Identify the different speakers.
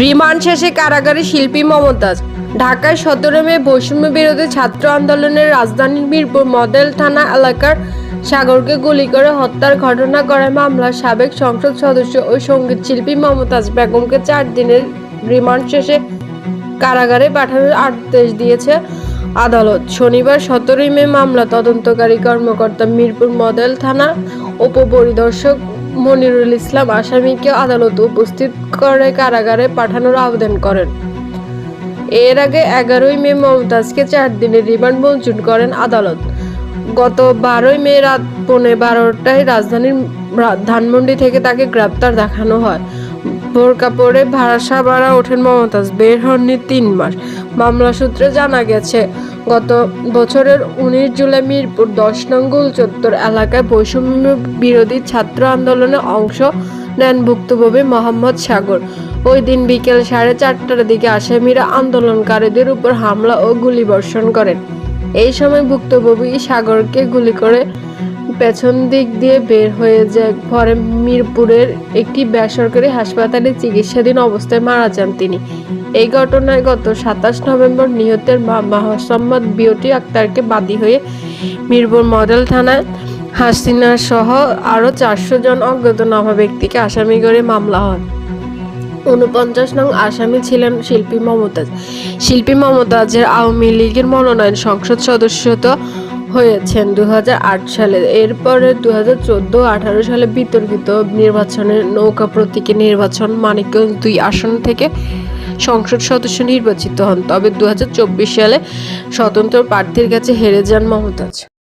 Speaker 1: Remand শেষে কারাগারে শিল্পী মমতাজ। ঢাকায় সতেরো মে বৈষম্য বিরোধী ছাত্র আন্দোলনের রাজধানীর মিরপুর মডেল থানা এলাকার সাগরকে গুলি করে হত্যার ঘটনা করে মামলার সাবেক সংসদ সদস্য ও সংগীত শিল্পী মমতাজ বেগমকে চার দিনের রিমান্ড শেষে কারাগারে পাঠানোর আদেশ দিয়েছে আদালত। শনিবার সতেরোই মে মামলা তদন্তকারী কর্মকর্তা মিরপুর মডেল থানা উপপরিদর্শক মনিরুল ইসলাম আসামিকে আদালতে উপস্থিত করে কারাগারে পাঠানোর আবেদন করেন। এর আগে এগারোই মে মমতাজকে চার দিনের রিমান্ড মঞ্জুর করেন আদালত। গত বারোই মে রাত পৌনে বারোটায় রাজধানীর ধানমন্ডি থেকে তাকে গ্রেপ্তার দেখানো হয়। বোরকা পরে ভাড়া ভাড়া ওঠেন মমতাজ, বের হননি তিন মাস। মামলা সূত্রে জানা গেছে গত বছরের উনিশ জুলাই মিরপুর দশ নং গোল চত্বর এলাকায় বৈষম্য বিরোধী ছাত্র আন্দোলনে অংশ নেন ভুক্তভোগী মোহাম্মদ সাগর। ওই দিন বিকেল সাড়ে চারটার দিকে আসামিরা আন্দোলনকারীদের উপর হামলা ও গুলিবর্ষণ করেন। এই সময় ভুক্তভোগী সাগরকে গুলি করে পেছন দিক দিয়ে বের হয়ে যায় পরে মিরপুরের একটি বেসরকারি হাসপাতালে চিকিৎসাধীন অবস্থায় মারা যান তিনি। এই ঘটনায় গত সাতাশ নভেম্বর নিহতের মা মাহসাম্মদ বিওটি আক্তারকে বাদী হয়ে মিরপুর মডেল থানায় হাসিনা সহ আরও চারশো জন অজ্ঞাতনামা ব্যক্তিকে আসামি করে মামলা হয়। উনপঞ্চাশ নং আসামি ছিলেন শিল্পী মমতাজ। শিল্পী মমতাজের আওয়ামী লীগের মনোনয়ন সংসদ সদস্যতা হয়েছেন দু হাজার আট সালে। এরপরে দু হাজার চোদ্দ আঠারো সালে বিতর্কিত নির্বাচনে নৌকা প্রতীকে নির্বাচন মানিকগঞ্জ দুই আসন থেকে সংসদ সদস্য নির্বাচিত হন। তবে দু হাজার চব্বিশ সালে স্বতন্ত্র প্রার্থীর কাছে হেরে যান মমতাজ।